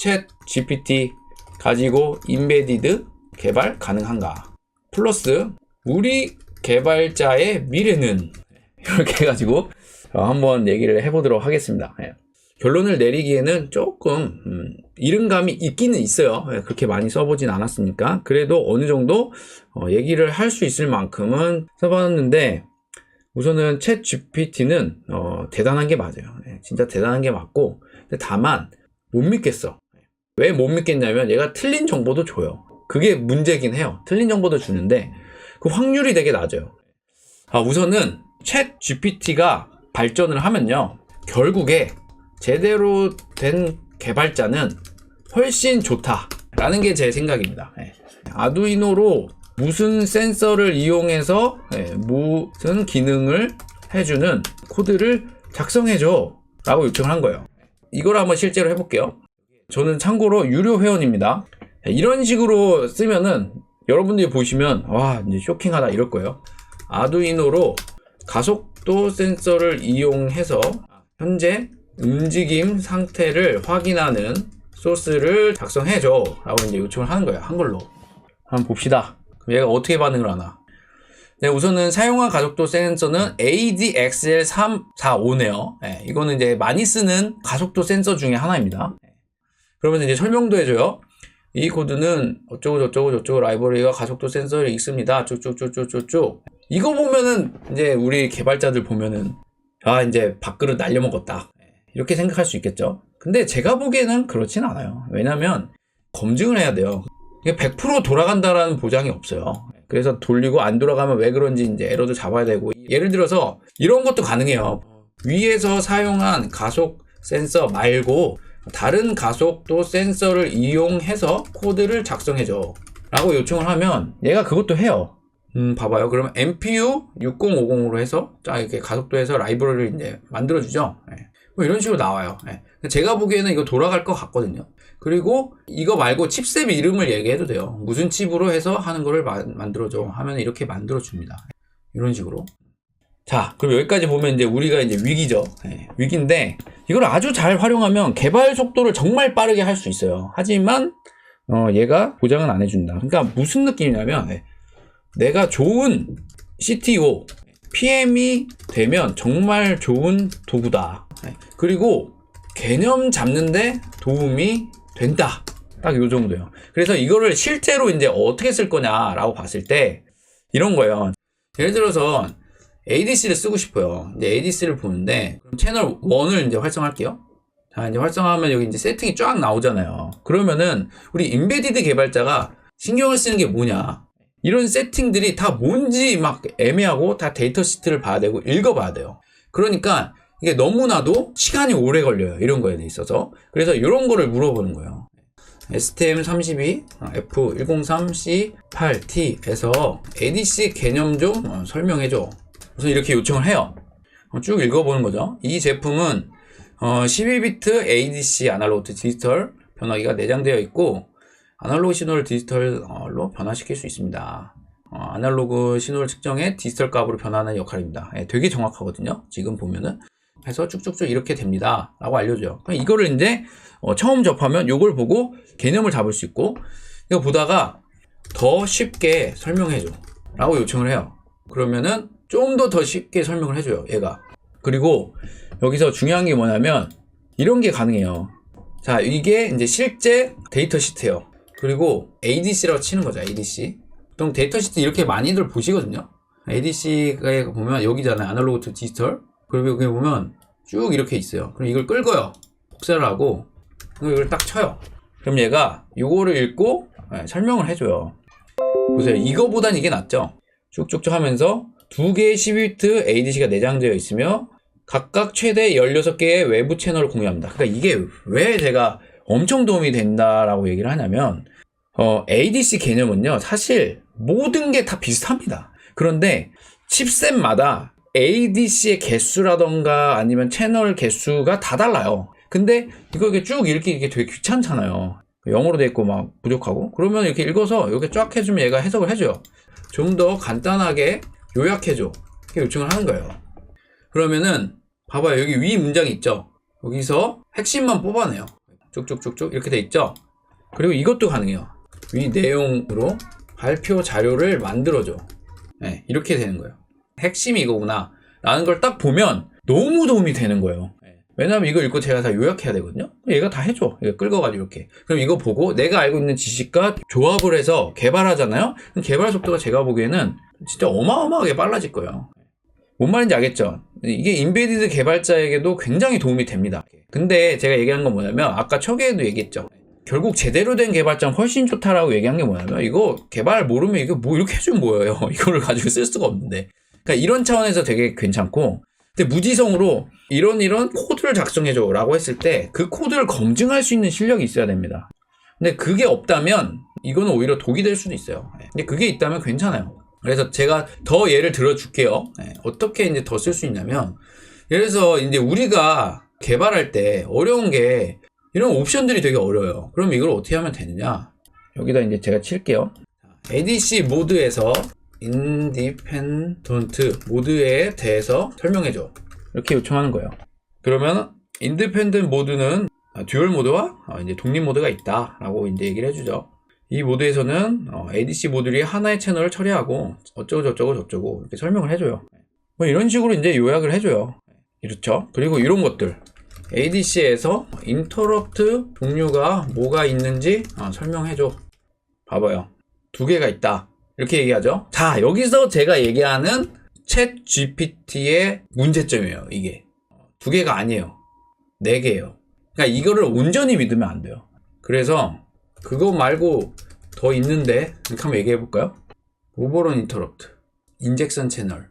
챗 GPT 가지고 인베디드 개발 가능한가? 플러스 우리 개발자의 미래는 이렇게 해가지고 어, 한번 얘기를 해보도록 하겠습니다. 예. 결론을 내리기에는 조금 음, 이른감이 있기는 있어요. 예, 그렇게 많이 써보진 않았으니까 그래도 어느 정도 어, 얘기를 할 수 있을 만큼은 써봤는데 우선은 챗 GPT는 어, 대단한 게 맞아요. 예, 진짜 대단한 게 맞고 다만 못 믿겠어. 왜 못 믿겠냐면 얘가 틀린 정보도 줘요. 그게 문제긴 해요. 틀린 정보도 주는데 그 확률이 되게 낮아요. 아, 우선은 챗 GPT가 발전을 하면요. 결국에 제대로 된 개발자는 훨씬 좋다라는 게 제 생각입니다. 예. 아두이노로 무슨 센서를 이용해서 예, 무슨 기능을 해주는 코드를 작성해줘 라고 요청을 한 거예요. 이걸 한번 실제로 해볼게요. 저는 참고로 유료 회원입니다. 예, 이런 식으로 쓰면은 여러분들이 보시면 와 이제 쇼킹하다 이럴 거예요. 아두이노로 가속도 센서를 이용해서 현재 움직임 상태를 확인하는 소스를 작성해줘 라고 이제 요청을 하는 거예요 한글로 한번 봅시다 얘가 어떻게 반응을 하나 네, 우선은 사용한 가속도 센서는 ADXL345네요 네, 이거는 이제 많이 쓰는 가속도 센서 중에 하나입니다 네. 그러면 이제 설명도 해줘요 이 코드는 어쩌고 저쩌고 저쩌고 라이브러리가 가속도 센서를 읽습니다 쭉쭉쭉쭉쭉쭉 이거 보면은 이제 우리 개발자들 보면은 아 이제 밥그릇 날려먹었다 이렇게 생각할 수 있겠죠. 근데 제가 보기에는 그렇진 않아요. 왜냐면 검증을 해야 돼요. 이게 100% 돌아간다라는 보장이 없어요. 그래서 돌리고 안 돌아가면 왜 그런지 이제 에러도 잡아야 되고 예를 들어서 이런 것도 가능해요. 위에서 사용한 가속 센서 말고 다른 가속도 센서를 이용해서 코드를 작성해줘 라고 요청을 하면 얘가 그것도 해요. 음, 봐봐요. 그러면 MPU 6050으로 해서 자 이렇게 가속도에서 라이브러리를 이제 만들어 주죠. 예. 뭐 이런 식으로 나와요. 예. 제가 보기에는 이거 돌아갈 것 같거든요. 그리고 이거 말고 칩셋 이름을 얘기해도 돼요. 무슨 칩으로 해서 하는 거를 마- 만들어줘 하면 이렇게 만들어 줍니다. 이런 식으로. 자, 그럼 여기까지 보면 이제 우리가 이제 위기죠. 예, 위기인데 이걸 아주 잘 활용하면 개발 속도를 정말 빠르게 할 수 있어요. 하지만 어, 얘가 보장은 안 해준다. 그러니까 무슨 느낌이냐면 예, 내가 좋은 CTO, PM이 되면 정말 좋은 도구다. 네. 그리고 개념 잡는데 도움이 된다. 딱 요 정도요. 그래서 이거를 실제로 이제 어떻게 쓸 거냐라고 봤을 때 이런 거예요. 예를 들어서 ADC를 쓰고 싶어요. 이제 ADC를 보는데 채널 1을 이제 활성할게요. 자, 이제 활성화하면 여기 이제 세팅이 쫙 나오잖아요. 그러면은 우리 인베디드 개발자가 신경을 쓰는 게 뭐냐? 이런 세팅들이 다 뭔지 막 애매하고 다 데이터 시트를 봐야 되고 읽어봐야 돼요. 그러니까 이게 너무나도 시간이 오래 걸려요. 이런 거에 있어서. 그래서 이런 거를 물어보는 거예요. STM32 F103C8T에서 ADC 개념 좀 어, 설명해줘. 우선 이렇게 요청을 해요. 어, 쭉 읽어보는 거죠. 이 제품은 12비트 ADC 아날로그 디지털 변화기가 내장되어 있고 아날로그 신호를 디지털로 변화시킬 수 있습니다. 어, 아날로그 신호를 측정해 디지털 값으로 변화하는 역할입니다. 예, 되게 정확하거든요. 지금 보면은. 해서 쭉쭉쭉 이렇게 됩니다. 라고 알려줘요. 그럼 이거를 이제 어, 처음 접하면 이걸 보고 개념을 잡을 수 있고 이거 보다가 더 쉽게 설명해줘. 라고 요청을 해요. 그러면은 좀더더 쉽게 설명을 해줘요. 얘가. 그리고 여기서 중요한 게 뭐냐면 이런 게 가능해요. 자, 이게 이제 실제 데이터 시트예요. 그리고 ADC라고 치는 거죠. ADC. 보통 데이터 시트 이렇게 많이들 보시거든요. ADC에 보면 여기잖아요. 아날로그 투 디지털. 그리고 여기 보면 쭉 이렇게 있어요. 그럼 이걸 끌고요. 복사를 하고 이걸 딱 쳐요. 그럼 얘가 이거를 읽고 네, 설명을 해줘요. 보세요. 이거보단 이게 낫죠? 쭉쭉쭉 하면서 두 개의 12비트 ADC가 내장되어 있으며 각각 최대 16개의 외부 채널을 공유합니다. 그러니까 이게 왜 제가 엄청 도움이 된다라고 얘기를 하냐면 어, ADC 개념은요, 사실 모든 게 다 비슷합니다. 그런데 칩셋마다 ADC의 개수라던가 아니면 채널 개수가 다 달라요. 근데 이거 이렇게 쭉 읽기 이게 되게 귀찮잖아요. 영어로 돼 있고 막 부족하고 그러면 이렇게 읽어서 이렇게 쫙 해주면 얘가 해석을 해줘요. 좀 더 간단하게 요약해줘. 이렇게 요청을 하는 거예요. 그러면은 봐봐요 여기 위 문장이 있죠. 여기서 핵심만 뽑아내요. 쭉쭉쭉쭉 이렇게 돼 있죠. 그리고 이것도 가능해요. 위 내용으로 발표 자료를 만들어줘. 네, 이렇게 되는 거예요. 핵심이 이거구나. 라는 걸 딱 보면 너무 도움이 되는 거예요. 네. 왜냐면 이거 읽고 제가 다 요약해야 되거든요. 얘가 다 해줘. 이거 끌어가지고 이렇게. 그럼 이거 보고 내가 알고 있는 지식과 조합을 해서 개발하잖아요. 개발 속도가 제가 보기에는 진짜 어마어마하게 빨라질 거예요. 뭔 말인지 알겠죠? 이게 인베디드 개발자에게도 굉장히 도움이 됩니다. 근데 제가 얘기한 건 뭐냐면 아까 초기에도 얘기했죠. 결국 제대로 된 개발자는 훨씬 좋다라고 얘기한 게 뭐냐면 이거 개발 모르면 이거 뭐 이렇게 해주면 뭐예요. 이거를 가지고 쓸 수가 없는데. 그러니까 이런 차원에서 되게 괜찮고 근데 무지성으로 이런 이런 코드를 작성해줘 라고 했을 때 그 코드를 검증할 수 있는 실력이 있어야 됩니다. 근데 그게 없다면 이거는 오히려 독이 될 수도 있어요. 네. 근데 그게 있다면 괜찮아요. 그래서 제가 더 예를 들어 줄게요. 네. 어떻게 이제 더 쓸 수 있냐면 예를 들어서 이제 우리가 개발할 때 어려운 게 이런 옵션들이 되게 어려워요. 그럼 이걸 어떻게 하면 되느냐? 여기다 이제 제가 칠게요. ADC 모드에서 인디펜던트 모드에 대해서 설명해줘. 이렇게 요청하는 거예요. 그러면 인디펜던트 모드는 듀얼 모드와 어, 이제 독립 모드가 있다 라고 이제 얘기를 해주죠. 이 모드에서는 어, ADC 모듈이 하나의 채널을 처리하고 어쩌고 저쩌고 저쩌고 이렇게 설명을 해줘요. 뭐 이런 식으로 이제 요약을 해줘요. 이렇죠. 그리고 이런 것들 ADC에서 인터럽트 종류가 뭐가 있는지 어, 설명해줘. 봐봐요. 두 개가 있다. 이렇게 얘기하죠. 자, 여기서 제가 얘기하는 챗 GPT의 문제점이에요. 이게 두 개가 아니에요. 네 개예요. 그러니까 이거를 온전히 믿으면 안 돼요. 그래서 그거 말고 더 있는데 이렇게 한번 얘기해 볼까요? 오버런 인터럽트, 인젝션 채널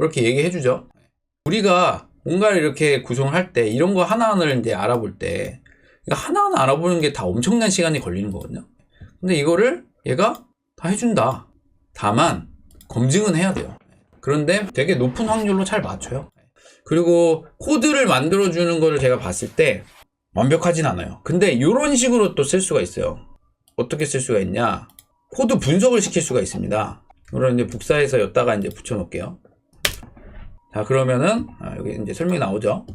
이렇게 얘기해 주죠. 우리가 뭔가를 이렇게 구성을 할때 이런 거 하나하나를 이제 알아볼 때 하나하나 알아보는 게 다 엄청난 시간이 걸리는 거거든요. 근데 이거를 얘가 다 해준다. 다만 검증은 해야 돼요. 그런데 되게 높은 확률로 잘 맞춰요. 그리고 코드를 만들어 주는 거를 제가 봤을 때 완벽하진 않아요. 근데 이런 식으로 또 쓸 수가 있어요. 어떻게 쓸 수가 있냐? 코드 분석을 시킬 수가 있습니다. 물론 이제 복사해서 여기다가 이제 붙여 놓을게요. 자, 그러면은 아, 여기 이제 설명이 나오죠.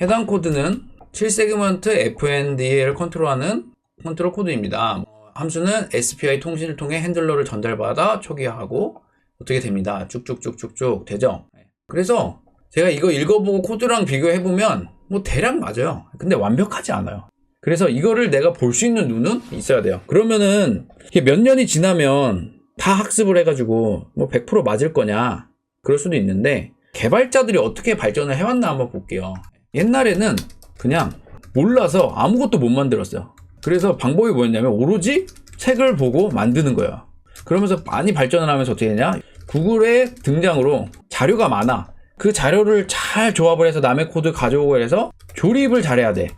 해당 코드는 7세그먼트 FND를 컨트롤하는 컨트롤 코드입니다. 함수는 SPI 통신을 통해 핸들러를 전달받아 초기화하고 어떻게 됩니다. 쭉쭉쭉쭉쭉 되죠. 그래서 제가 이거 읽어보고 코드랑 비교해보면 뭐 대략 맞아요. 근데 완벽하지 않아요. 그래서 이거를 내가 볼 수 있는 눈은 있어야 돼요. 그러면은 이게 몇 년이 지나면 다 학습을 해가지고 뭐 100% 맞을 거냐 그럴 수도 있는데 개발자들이 어떻게 발전을 해왔나 한번 볼게요. 옛날에는 그냥 몰라서 아무것도 못 만들었어요. 그래서 방법이 뭐였냐면 오로지 책을 보고 만드는 거예요. 그러면서 많이 발전을 하면서 어떻게 되냐? 구글의 등장으로 자료가 많아. 그 자료를 잘 조합을 해서 남의 코드 가져오고 해서 조립을 잘해야 돼.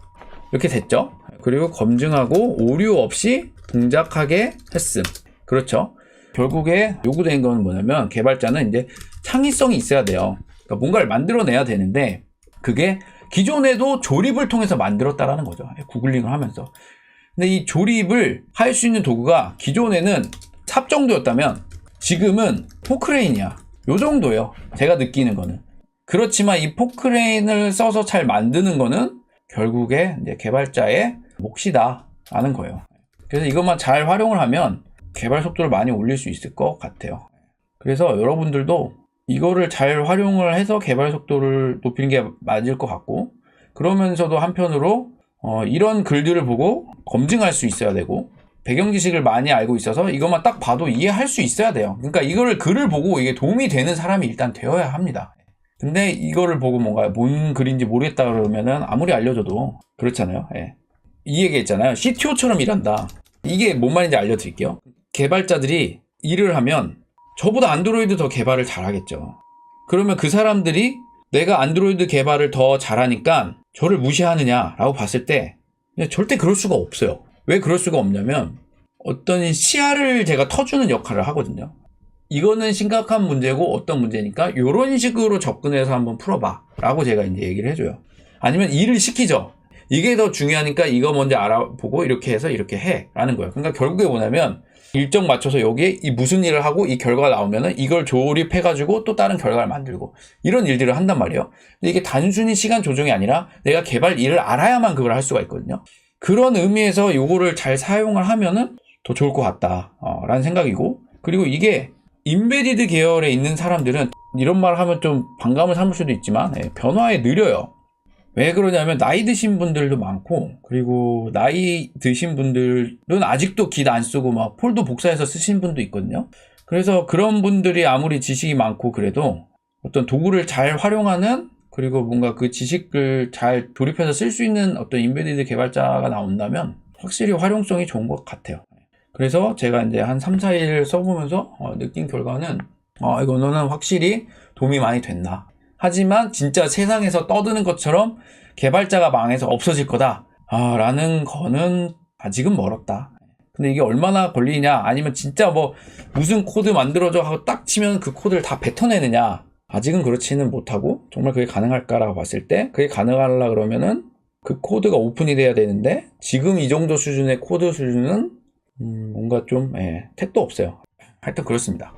이렇게 됐죠. 그리고 검증하고 오류 없이 동작하게 했음. 그렇죠. 결국에 요구된 건 뭐냐면 개발자는 이제 창의성이 있어야 돼요. 그러니까 뭔가를 만들어내야 되는데 그게 기존에도 조립을 통해서 만들었다라는 거죠. 구글링을 하면서. 근데 이 조립을 할 수 있는 도구가 기존에는 삽 정도였다면 지금은 포크레인이야. 요 정도예요. 제가 느끼는 거는. 그렇지만 이 포크레인을 써서 잘 만드는 거는 결국에 개발자의 몫이다 라는 거예요. 그래서 이것만 잘 활용을 하면 개발 속도를 많이 올릴 수 있을 것 같아요. 그래서 여러분들도 이거를 잘 활용을 해서 개발 속도를 높이는 게 맞을 것 같고, 그러면서도 한편으로 어, 이런 글들을 보고 검증할 수 있어야 되고, 배경 지식을 많이 알고 있어서 이것만 딱 봐도 이해할 수 있어야 돼요. 그러니까 이거를 글을 보고 이게 도움이 되는 사람이 일단 되어야 합니다. 근데 이거를 보고 뭔가 뭔 글인지 모르겠다 그러면은 아무리 알려줘도 그렇잖아요. 예. 이 얘기 했잖아요. CTO처럼 일한다. 이게 뭔 말인지 알려드릴게요. 개발자들이 일을 하면 저보다 안드로이드 더 개발을 잘하겠죠. 그러면 그 사람들이 내가 안드로이드 개발을 더 잘하니까 저를 무시하느냐라고 봤을 때 절대 그럴 수가 없어요. 왜 그럴 수가 없냐면 어떤 시야를 제가 터주는 역할을 하거든요. 이거는 심각한 문제고 어떤 문제니까 이런 식으로 접근해서 한번 풀어봐 라고 제가 이제 얘기를 해줘요. 아니면 일을 시키죠. 이게 더 중요하니까 이거 먼저 알아보고 이렇게 해서 이렇게 해 라는 거예요. 그러니까 결국에 뭐냐면 일정 맞춰서 여기에 이 무슨 일을 하고 이 결과가 나오면은 이걸 조립해가지고 또 다른 결과를 만들고 이런 일들을 한단 말이에요. 근데 이게 단순히 시간 조정이 아니라 내가 개발 일을 알아야만 그걸 할 수가 있거든요. 그런 의미에서 요거를 잘 사용을 하면은 더 좋을 것 같다. 어, 라는 생각이고. 그리고 이게 인베디드 계열에 있는 사람들은 이런 말 하면 좀 반감을 삼을 수도 있지만 예, 변화에 느려요. 왜 그러냐면 나이 드신 분들도 많고 그리고 나이 드신 분들은 아직도 깃 안 쓰고 막 폴더 복사해서 쓰신 분도 있거든요. 그래서 그런 분들이 아무리 지식이 많고 그래도 어떤 도구를 잘 활용하는 그리고 뭔가 그 지식을 잘 조립해서 쓸 수 있는 어떤 인베디드 개발자가 나온다면 확실히 활용성이 좋은 것 같아요. 그래서 제가 이제 한 3, 4일 써보면서 어, 느낀 결과는 어, 이거는 확실히 도움이 많이 된다. 하지만 진짜 세상에서 떠드는 것처럼 개발자가 망해서 없어질 거다. 아, 라는 거는 아직은 멀었다. 근데 이게 얼마나 걸리냐, 아니면 진짜 뭐 무슨 코드 만들어줘 하고 딱 치면 그 코드를 다 뱉어내느냐. 아직은 그렇지는 못하고 정말 그게 가능할까라고 봤을 때 그게 가능하려 그러면은 그 코드가 오픈이 돼야 되는데 지금 이 정도 수준의 코드 수준은 음, 뭔가 좀 예, 택도 없어요. 하여튼 그렇습니다.